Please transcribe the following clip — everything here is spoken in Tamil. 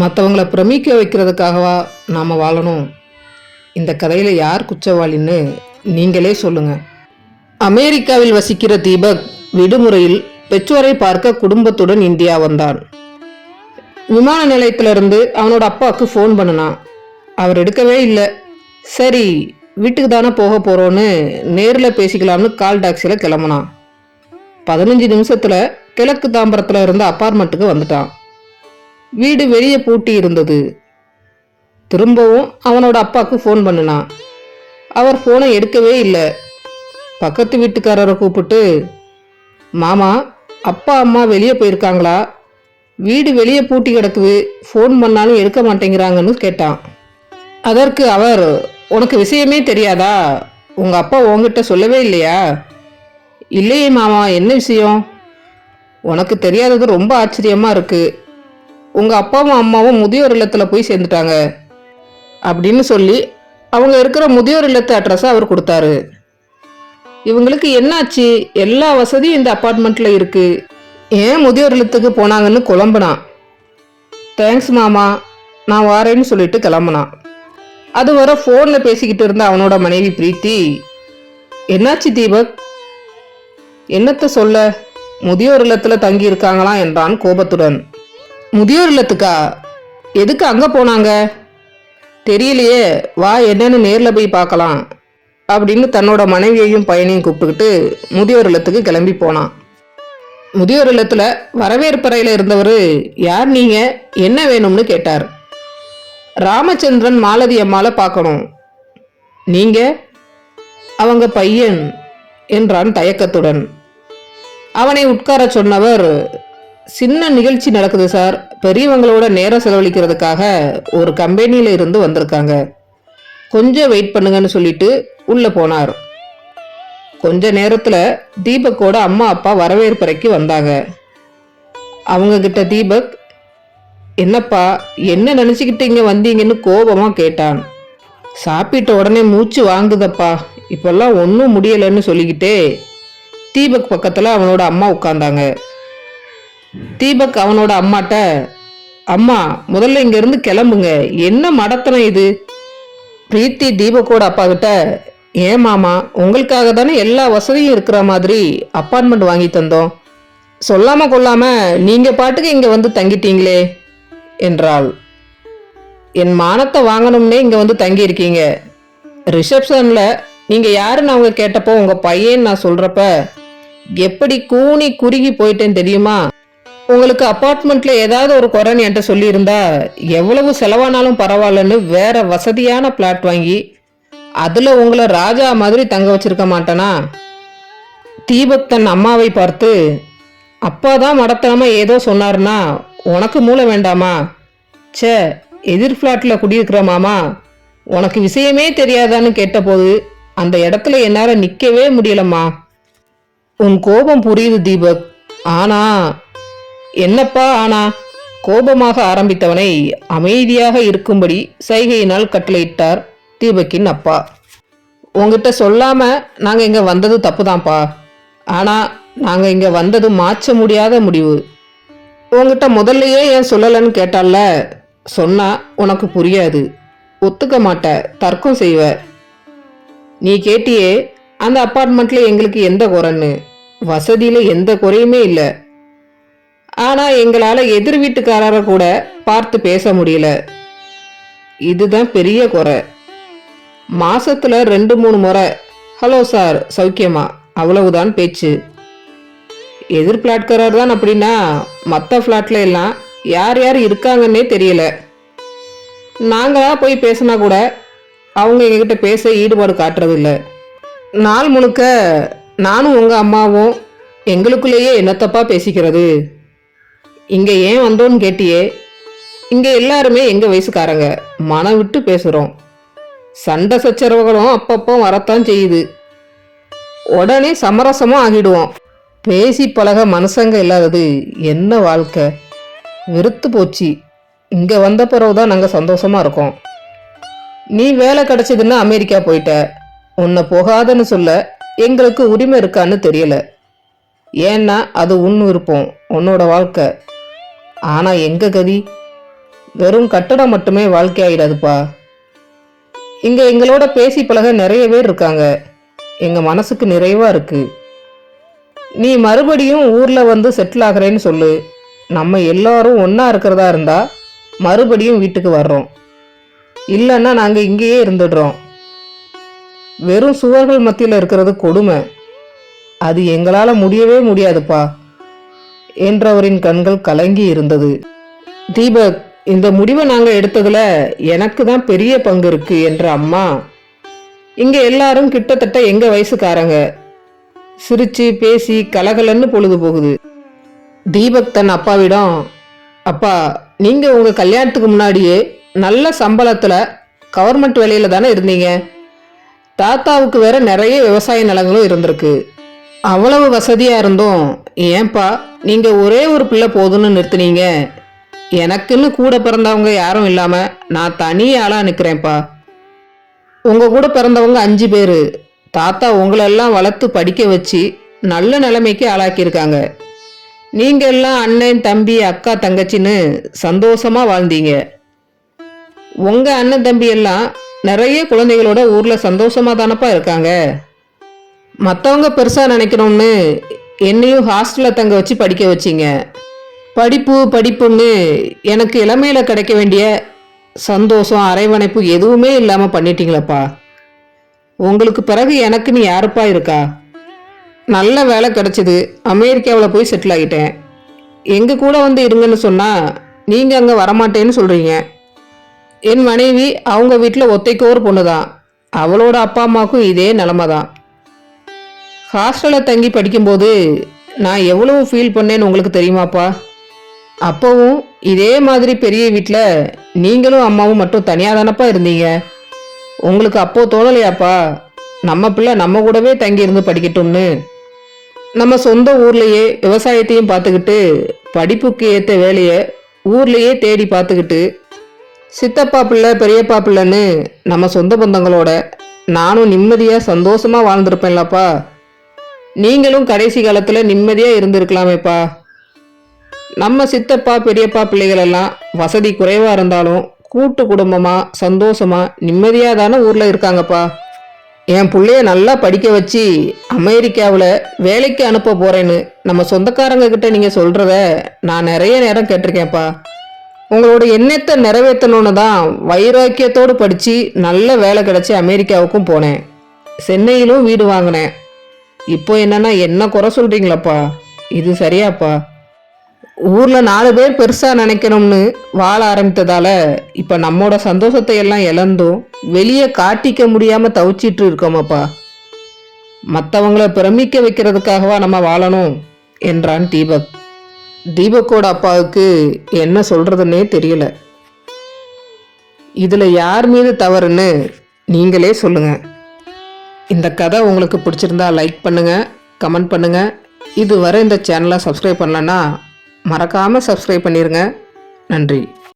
மற்றவங்கள பிரமிக்க வைக்கிறதுக்காகவா நாம் வாழணும்? இந்த கதையில் யார் குற்றவாளின்னு நீங்களே சொல்லுங்கள் அமெரிக்காவில் வசிக்கிற தீபக் விடுமுறையில் பெற்றோரை பார்க்க குடும்பத்துடன் இந்தியா வந்தான். விமான நிலையத்திலிருந்து அவனோட அப்பாவுக்கு ஃபோன் பண்ணினான். அவர் எடுக்கவே இல்லை. சரி வீட்டுக்கு தானே போக போகிறோன்னு நேரில் பேசிக்கலாம்னு கால் டாக்ஸியில் கிளம்புனான். பதினஞ்சு நிமிஷத்தில் கிழக்கு தாம்பரத்தில் இருந்த அப்பார்ட்மெண்ட்டுக்கு வந்துட்டான். வீடு வெளியே பூட்டி இருந்தது. திரும்பவும் அவனோட அப்பாவுக்கு ஃபோன் பண்ணினான். அவர் ஃபோனை எடுக்கவே இல்லை. பக்கத்து வீட்டுக்காரரை கூப்பிட்டு மாமா அப்பா அம்மா வெளியே போயிருக்காங்களா? வீடு வெளியே பூட்டி கிடக்குது. ஃபோன் பண்ணாலும் எடுக்க மாட்டேங்கிறாங்கன்னு கேட்டான். அதற்கு அவர் உனக்கு விஷயமே தெரியாதா? உங்கள் அப்பா உங்ககிட்ட சொல்லவே இல்லையா? இல்லையே மாமா என்ன விஷயம்? உனக்கு தெரியாதது ரொம்ப ஆச்சரியமாக இருக்குது உங்கள் அப்பாவும் அம்மாவும் முதியோர் இல்லத்தில் போய் சேர்ந்துட்டாங்க அப்படின்னு சொல்லி அவங்க இருக்கிற முதியோர் இல்லத்து அட்ரஸை அவர் கொடுத்தாரு. இவங்களுக்கு என்னாச்சு? எல்லா வசதியும் இந்த அப்பார்ட்மெண்ட்டில் இருக்குது ஏன் முதியோர் இல்லத்துக்கு போனாங்கன்னு குழம்புனான். தேங்க்ஸ் மாமா நான் வாரேன்னு சொல்லிட்டு கிளம்புனான். அது வர ஃபோனில் பேசிக்கிட்டு இருந்த அவனோட மனைவி பிரீத்தி என்னாச்சு தீபக்? என்னத்தை சொல்ல? முதியோர் இல்லத்தில் தங்கி இருக்காங்களாம் என்றான் கோபத்துடன். முதியோர் இல்லத்துக்கா? எதுக்கு அங்கே போனாங்க? தெரியலையே வா என்னன்னு நேரில் போய் பார்க்கலாம் அப்படின்னு தன்னோட மனைவியையும் பையனையும் கூப்பிட்டுக்கிட்டு முதியோர் இல்லத்துக்கு கிளம்பி போனான். முதியோர் இல்லத்தில் வரவேற்பறையில் இருந்தவர் யார் நீங்கள் என்ன வேணும்னு? கேட்டார். ராமச்சந்திரன் மாலதி அம்மாவை பார்க்கணும். நீங்கள் அவங்க பையன் என்றான் தயக்கத்துடன். அவனை உட்கார சொன்னவர் சின்ன நிகழ்ச்சி நடக்குது சார். பெரியவங்களோட நேரம் செலவழிக்கிறதுக்காக ஒரு கம்பெனியில் இருந்து வந்திருக்காங்க. கொஞ்சம் வெயிட் பண்ணுங்கன்னு சொல்லிட்டு உள்ளே போனார். கொஞ்ச நேரத்தில் தீபக்கோட அம்மா அப்பா வரவேற்பறைக்கு வந்தாங்க. அவங்கக்கிட்ட தீபக் என்னப்பா என்ன நினச்சிக்கிட்டு இங்கே வந்தீங்கன்னு கோபமாக கேட்டான். சாப்பிட்ட உடனே மூச்சு வாங்குதப்பா. இப்போல்லாம் ஒன்றும் முடியலைன்னு சொல்லிக்கிட்டே தீபக் பக்கத்தில் அவனோட அம்மா உட்காந்தாங்க தீபக் அவனோட அம்மாட்ட அம்மா முதல்ல இங்கேருந்து கிளம்புங்க. என்ன மடத்தனம் இது? பிரீத்தி தீபக்கோட அப்பா கிட்ட ஏன் மாமா உங்களுக்காக தானே எல்லா வசதியும் இருக்கிற மாதிரி அப்பார்ட்மெண்ட் வாங்கி தந்தோம். சொல்லாம கொள்ளாம நீங்க பாட்டுக்கு இங்க வந்து தங்கிட்டீங்களே என்றாள். என் மானத்தை வாங்கணும்னே இங்க வந்து தங்கியிருக்கீங்க. ரிசப்ஷனில் ரிசப்ஷன்ல நீங்க யாருன்னு அவங்க கேட்டப்போ உங்க பையன் நான் சொல்றப்ப எப்படி கூனி குறுகி போயிட்டேன்னு தெரியுமா? உங்களுக்கு அப்பார்ட்மெண்ட்ல ஏதாவது ஒரு குறைன்னு என்கிட்ட சொல்லியிருந்தா எவ்வளவு செலவானாலும் பரவாயில்லன்னு வேற வசதியான பிளாட் வாங்கி அதில் உங்களை ராஜா மாதிரி தங்க வச்சிருக்க மாட்டேனா? தீபக் தன் அம்மாவை பார்த்து அப்பா தான் மடத்தனமா ஏதோ சொன்னார்னா உனக்கு மூளை வேண்டாமா? ச்சே எதிர் ஃப்ளாட்டில் குடியிருக்கிற மாமா உனக்கு விஷயமே தெரியாதான்னு கேட்டபோது அந்த இடத்துல என்னால் நிற்கவே முடியலம்மா. உன் கோபம் புரியுது தீபக். ஆனால் என்னப்பா ஆனா? கோபமாக ஆரம்பித்தவனை அமைதியாக இருக்கும்படி சைகையினால் கட்டளையிட்டார் தீபக்கின் அப்பா. உங்ககிட்ட சொல்லாம நாங்க இங்க வந்தது தப்புதான்ப்பா. ஆனா நாங்க இங்க வந்தது மாற்ற முடியாத முடிவு. உங்ககிட்ட முதல்லையே ஏன் சொல்லலைன்னு கேட்டால சொன்னா உனக்கு புரியாது. ஒத்துக்க மாட்ட தர்க்கம் செய்வ. நீ கேட்டியே அந்த அப்பார்ட்மெண்ட்ல எங்களுக்கு எந்த குறைன்னு. வசதியில எந்த குறையுமே இல்லை. ஆனா எங்களால எதிர் வீட்டுக்காரரை கூட பார்த்து பேச முடியல. இதுதான் பெரிய குறை. மாசத்துல ரெண்டு மூணு முறை ஹலோ சார் சௌக்கியமா? அவ்வளவுதான் பேச்சு. எதிர் பிளாட்காரர் தான் அப்படின்னா மற்ற ஃப்ளாட்ல எல்லாம் யார் யார் இருக்காங்கன்னே தெரியல. நாங்களா போய் பேசினா கூட அவங்க எங்ககிட்ட பேச ஈடுபாடு காட்டுறதில்ல. நாள் முழுக்க நானும் உங்கள் அம்மாவும் எங்களுக்குள்ளேயே என்னத்தப்பா பேசிக்கிறது? இங்கே ஏன் வந்தோன்னு கேட்டியே? இங்கே எல்லாருமே எங்கள் வயசுக்காரங்க? மனம் விட்டு பேசுகிறோம் சண்டை சச்சரவுகளும் அப்பப்போ வரத்தான் செய்யுது. உடனே சமரசமும் ஆகிடுவோம். பேசி பழக மனசங்க இல்லாதது என்ன வாழ்க்கை? வெறுத்து போச்சு. இங்கே வந்த பிறகு தான் நாங்கள் சந்தோஷமாக இருக்கோம். நீ வேலை கிடச்சிதுன்னா அமெரிக்கா போயிட்ட. உன்னை போகாதன்னு சொல்ல எங்களுக்கு உரிமை இருக்கான்னு தெரியல. ஏன்னா அது உன் விருப்பம் உன்னோட வாழ்க்கை. ஆனால் எங்க கதி? வெறும் கட்டடம் மட்டுமே வாழ்க்கை ஆயிடாதுப்பா இங்க எங்களோட பேசி பழக நிறைய பேர் இருக்காங்க. எங்க மனசுக்கு நிறைவா இருக்கு. நீ மறுபடியும் ஊர்ல வந்து செட்டில் ஆகுறேன்னு சொல்லு. நம்ம எல்லாரும் ஒன்றா இருக்கிறதா இருந்தா மறுபடியும் வீட்டுக்கு வர்றோம். இல்லைன்னா நாங்கள் இங்கேயே இருந்துடுறோம். வெறும் சுவர்கள் மத்தியில் இருக்கிறது கொடுமை. அது எங்களால் முடியவே முடியாதுப்பா. என்றவரின் கண்கள் கலங்கி இருந்தது. தீபக் இந்த முடிவை நாங்கள் எடுத்ததுல எனக்கு தான் பெரிய பங்கு இருக்கு என்ற அம்மா இங்க எல்லாரும் கிட்டத்தட்ட எங்க வயசுக்காரங்க? சிரிச்சு பேசி கலகலன்னு பொழுது போகுது. தீபக் தன் அப்பாவிடம் அப்பா நீங்க உங்க கல்யாணத்துக்கு முன்னாடியே நல்ல சம்பளத்துல கவர்மெண்ட் வேலையில தானே இருந்தீங்க? தாத்தாவுக்கு வேற நிறைய விவசாய நிலங்களும் இருந்திருக்கு. அவ்வளவு வசதியா இருந்தும் ஏன்பா நீங்க ஒரே ஒரு பிள்ளை போதும்னு நிறுத்துனீங்க. எனக்குன்னு கூட பிறந்தவங்க யாரும் இல்லாம நான் தனி ஆளா நிக்கிறேன்ப்பா. உங்க கூட பிறந்தவங்க அஞ்சு பேரு. தாத்தா உங்களெல்லாம் வளர்த்து படிக்க வச்சு நல்ல நிலைமைக்கு ஆளாக்கியிருக்காங்க. நீங்க எல்லாம் அண்ணன் தம்பி அக்கா தங்கச்சின்னு சந்தோஷமா வாழ்ந்தீங்க. உங்க அண்ணன் தம்பி எல்லாம் நிறைய குழந்தைகளோட ஊர்ல சந்தோஷமா தானப்பா இருக்காங்க. மற்றவங்க பெருசா நினைக்கணும்னு என்னையும் ஹாஸ்டலில் தங்க வச்சு படிக்க வச்சிங்க. படிப்பு படிப்புன்னு எனக்கு இளமையில் கிடைக்க வேண்டிய சந்தோஷம் அரைவணைப்பு எதுவுமே இல்லாமல் பண்ணிட்டீங்களப்பா. உங்களுக்கு பிறகு எனக்குன்னு யாருப்பா இருக்கா? நல்ல வேலை கிடைச்சிது. அமெரிக்காவில் போய் செட்டில் ஆகிட்டேன். எங்கள் கூட வந்து இருங்கன்னு சொன்னால் நீங்கள் அங்கே வரமாட்டேன்னு சொல்கிறீங்க என் மனைவி அவங்க வீட்டில் ஒத்தைக்கோர் பொண்ணு தான் அவளோட அப்பா அம்மாவுக்கும் இதே நிலமை தான் ஹாஸ்டலில் தங்கி படிக்கும்போது நான் எவ்வளவு ஃபீல் பண்ணேன்னு உங்களுக்கு தெரியுமாப்பா? அப்போவும் இதே மாதிரி பெரிய வீட்டில் நீங்களும் அம்மாவும் மட்டும் தனியாக தானப்பா இருந்தீங்க? உங்களுக்கு அப்போ தோணலையாப்பா? நம்ம பிள்ளை நம்ம கூடவே தங்கி இருந்து படிக்கட்டும்னு. நம்ம சொந்த ஊர்லேயே விவசாயத்தையும் பார்த்துக்கிட்டு படிப்புக்கு ஏற்ற வேலையை ஊர்லேயே தேடி பார்த்துக்கிட்டு சித்தப்பா பிள்ளை பெரியப்பா பிள்ளைன்னு நம்ம சொந்த பந்தங்களோட நானும் நிம்மதியாக சந்தோஷமாக வாழ்ந்திருப்பேன்லப்பா. நீங்களும் கடைசி காலத்தில் நிம்மதியாக இருந்திருக்கலாமேப்பா. நம்ம சித்தப்பா பெரியப்பா பிள்ளைகள் எல்லாம் வசதி குறைவாக இருந்தாலும் கூட்டு குடும்பமாக சந்தோஷமாக நிம்மதியாக தானே ஊரில் இருக்காங்கப்பா. என் பிள்ளைய நல்லா படிக்க வச்சு அமெரிக்காவில் வேலைக்கு அனுப்ப போகிறேன்னு நம்ம சொந்தக்காரங்க கிட்ட நீங்கள் சொல்கிறத நான் நிறைய நேரம் கேட்டிருக்கேன்ப்பா. உங்களோட எண்ணத்தை நிறைவேற்றணும்னு தான் வைராக்கியத்தோடு படித்து நல்ல வேலை கிடச்சி அமெரிக்காவுக்கும் போனேன். சென்னையிலும் வீடு வாங்கினேன். இப்போ என்னன்னா என்ன குறை சொல்கிறீங்களாப்பா இது சரியாப்பா? ஊரில் நாலு பேர் பெருசாக நினைக்கணும்னு வாழ ஆரம்பித்ததால் இப்போ நம்மோட சந்தோஷத்தை எல்லாம் இழந்தும் வெளியே காட்டிக்க முடியாமல் தவிச்சிட்டு இருக்கோமாப்பா? மற்றவங்கள பிரமிக்க வைக்கிறதுக்காகவா நம்ம வாழணும்? என்றான் தீபக். தீபக்கோட அப்பாவுக்கு என்ன சொல்கிறதுன்னே தெரியல. இதில் யார் மீது தவறுன்னு நீங்களே சொல்லுங்கள் இந்த கதை உங்களுக்கு பிடிச்சிருந்தா லைக் பண்ணுங்கள் கமெண்ட் பண்ணுங்கள் இதுவரை இந்த சேனலை சப்ஸ்கிரைப் பண்ணலன்னா மறக்காமல் சப்ஸ்கிரைப் பண்ணிடுங்க நன்றி.